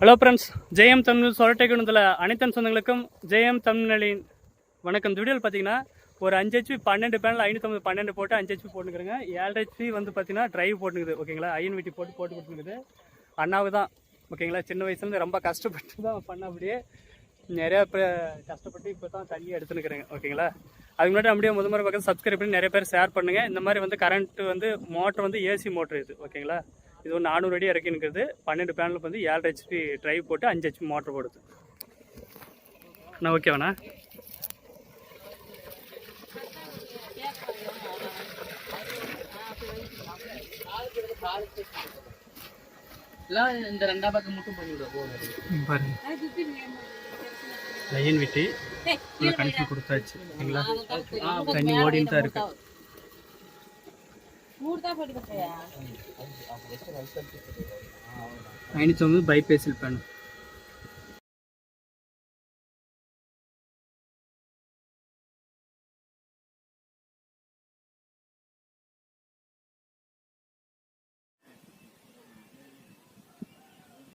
Hello friends Jayam Tamil சொரட்டைக்குணத்தில் அனைத்து சொந்தங்களுக்கும் ஜெயம் தமிழின் வணக்கம். இந்த வீடியோவில் பார்த்தீங்கன்னா ஒரு அஞ்சு ஹெச்பி பன்னெண்டு பேனல் ஐநூற்றம்பது பன்னெண்டு போட்டு அஞ்சு ஹெச்பி போட்டுக்கிறேங்க ஏழு ஹெச்பி வந்து பார்த்தீங்கன்னா ட்ரைவ் போட்டுக்குது ஓகேங்களா? ஐயன் வீட்டி போட்டு போட்டு கொடுத்துருக்குது. அண்ணாவுக்கு தான். ஓகேங்களா? சின்ன வயசுலேருந்து ரொம்ப கஷ்டப்பட்டு தான் பண்ண அப்படியே நிறையா பேர் கஷ்டப்பட்டு இப்போ தான் தண்ணி எடுத்துனுக்குறேங்க ஓகேங்களா? அதுக்கு முன்னாடி அப்படியே முதல் முறை பக்கம் சப்ஸ்கிரைப் பண்ணி நிறைய பேர் ஷேர் பண்ணுங்கள் இந்த மாதிரி வந்து கரண்ட் வந்து மோட்டர் வந்து ஏசி மோட்டர் இது. ஓகேங்களா? இது ஒரு நானூறு அடி இறக்கி நிற்கிறது பன்னெண்டு பேனலுக்கு வந்து ஏழு ஹெச்பி டிரைவ் போட்டு அஞ்சு ஹெச்பி மோட்டர் போடுது. நான் ஓகேவாண்ணா இந்த ரெண்டாம் பக்கம் மட்டும் பண்ணிவிட போதும். பாருங்க. லைன் விட்டு கனெக்ஷன் கொடுத்தாச்சு. ஓகேங்களா தண்ணி ஓடின்னு தான் இருக்கு. ஐநூற்றி ஒன்பது பைபேசில் பண்ணு.